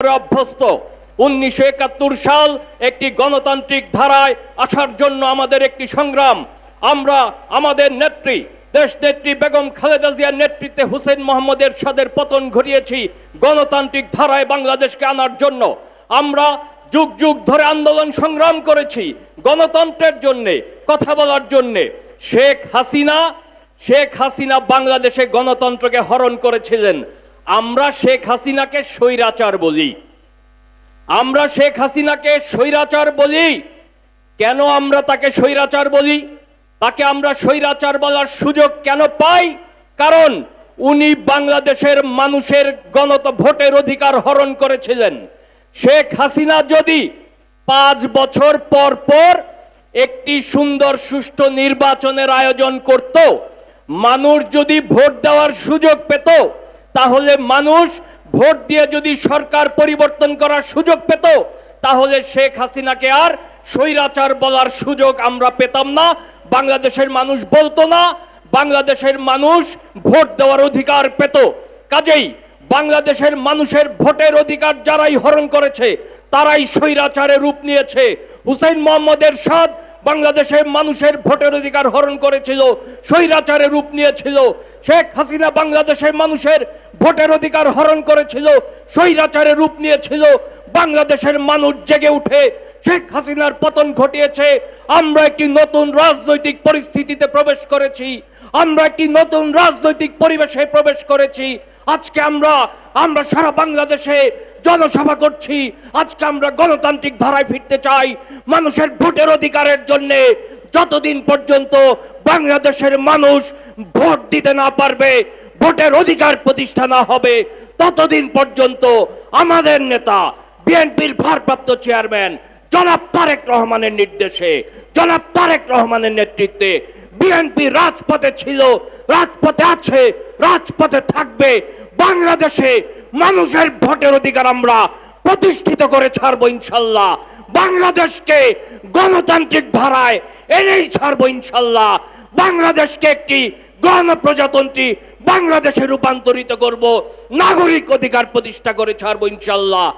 অভ্যস্ত। উনিশশো একাত্তর সাল একটি গণতান্ত্রিক ধারায় আসার জন্য আমাদের একটি সংগ্রাম। আমরা, আমাদের নেত্রী দেশ নেত্রী বেগম খালেদা জিয়ার নেতৃত্বে হুসেন মোহাম্মদের সাদের পতন ঘটিয়েছি গণতান্ত্রিক ধারায় বাংলাদেশকে আনার জন্য। আমরা যুগ যুগ ধরে আন্দোলন সংগ্রাম করেছি গণতন্ত্রের জন্যে, কথা বলার জন্যে। শেখ হাসিনা শেখ হাসিনা বাংলাদেশে গণতন্ত্রকে হরণ করেছিলেন। আমরা শেখ হাসিনাকে স্বৈরাচার বলি। আমরা শেখ হাসিনাকে স্বৈরাচার বলি। কেন আমরা তাকে স্বৈরাচার বলি? তাকে আমরা স্বৈরাচার বলার সুযোগ কেন পাই? কারণ উনি বাংলাদেশের মানুষের গণত ভোটের অধিকার হরণ করেছিলেন। শেখ হাসিনা যদি পাঁচ বছর পর পর একটি সুন্দর সুষ্ঠু নির্বাচনের আয়োজন করত, মানুষ যদি ভোট দেওয়ার সুযোগ পেত তাহলে মানুষ ভোট দিয়ে যদি সরকার পরিবর্তন করার সুযোগ পেত, তাহলে শেখ হাসিনাকে আর স্বৈরাচার বলার সুযোগ আমরা পেতাম না। বাংলাদেশের মানুষ বলতো না, বাংলাদেশের মানুষ ভোট দেওয়ার অধিকার পেত। কাজেই বাংলাদেশের মানুষের ভোটের অধিকার যারাই হরণ করেছে, তারাই স্বৈরাচারে রূপ নিয়েছে। হুসেন মোহাম্মদের সাদ বাংলাদেশের মানুষের ভোটের অধিকার হরণ করেছিল, স্বৈরাচারে রূপ নিয়েছিল। শেখ হাসিনা বাংলাদেশের মানুষের ভোটের অধিকার হরণ করেছিল, স্বৈরাচারে রূপ নিয়েছিল। বাংলাদেশের মানুষ জেগে উঠে শেখ হাসিনার পতন ঘটিয়েছে। আমরা একটি নতুন রাজনৈতিক পরিস্থিতিতে প্রবেশ করেছি। আমরা একটি নতুন রাজনৈতিক পরিবেশে প্রবেশ করেছি। আজকে আমরা আমরা সারা বাংলাদেশে জনসভা করছি। আজকে আমরা গণতান্ত্রিক ধারায় ফিরতে চাই। মানুষের ভোটের অধিকারের জন্য যতদিন পর্যন্ত বাংলাদেশের মানুষ ভোট দিতে না পারবে, ভোটের অধিকার প্রতিষ্ঠা না হবে, ততদিন পর্যন্ত আমাদের নেতা, বিএনপির ভারপ্রাপ্ত চেয়ারম্যান, জনাব তারেক রহমানের নির্দেশে, জনাব তারেক রহমানের নেতৃত্বে বিএনপি রাজপথে ছিল, রাজপথে আছে, রাজপথে থাকবে, বাংলাদেশে মানুষের ভোটের অধিকার আমরা প্রতিষ্ঠিত করে ছাড়বো ইনশাল্লাহ। বাংলাদেশকে গণতান্ত্রিক ধারায় এনেই ছাড়বো ইনশাল্লাহ। বাংলাদেশকে একটি গণপ্রজাতন্ত্রী বাংলাদেশে রূপান্তরিত করব। নাগরিক অধিকার প্রতিষ্ঠা করে ছাড়বো ইনশাল্লাহ।